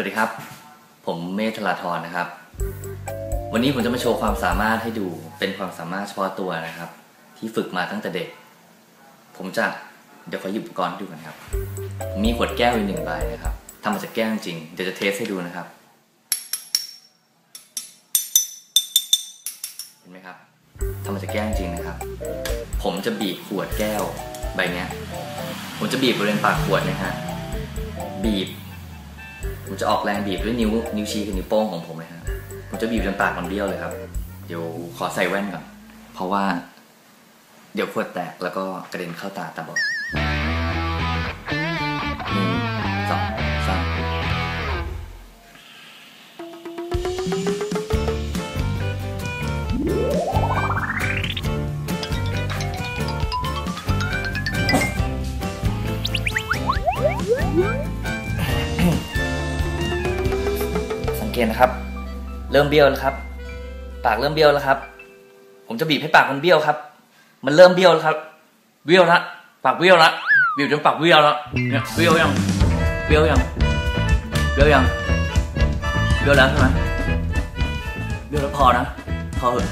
วัสดีครับ ผมเมธลาธรนะครับ วันนี้ผมจะมาโชว์ความสามารถให้ดูเป็นความสามารถเฉพาะตัวนะครับ ที่ฝึกมาตั้งแต่เด็ก ผมจะเดี๋ยวขอหยิบอุปกรณ์ให้ดูกันครับผมมีขวดแก้วอยู่หนึ่งใบนะครับทำมาจากแก้วจริงเดี๋ยวจะเทสให้ดูนะครับ เห็นไหมครับทำมาจากแก้วจริงนะครับ ผมจะบีบขวดแก้วใบนี้ผมจะบีบบริเวณปากขวดนะฮะบีบ ผมจะออกแรงบีบด้วยนิ้วนิ้วชี้กับนิ้วโป้งของผมเลยฮะผมจะบีบจนปากมันเบี้ยวเลยครับ เดี๋ยวขอใส่แว่นก่อน เพราะว่า เดี๋ยวขวดแตกแล้วก็กระเด็นเข้าตาตาบอดหนึ่งสองสาม เกตนะครับ เริ่มเบี้ยวแล้วครับ ปากเริ่มเบี้ยวแล้วครับ ผมจะบีบให้ปากมันเบี้ยวครับ มันเริ่มเบี้ยวแล้วครับ เบี้ยวละปากเบี้ยวละบีบจนปากเบี้ยวแล้วเนี่ยเบี้ยวยังเบี้ยวยังเบี้ยวยังเบี้ยวแล้วใช่ไหมเบี้ยวแล้วพอนะพอเหอะ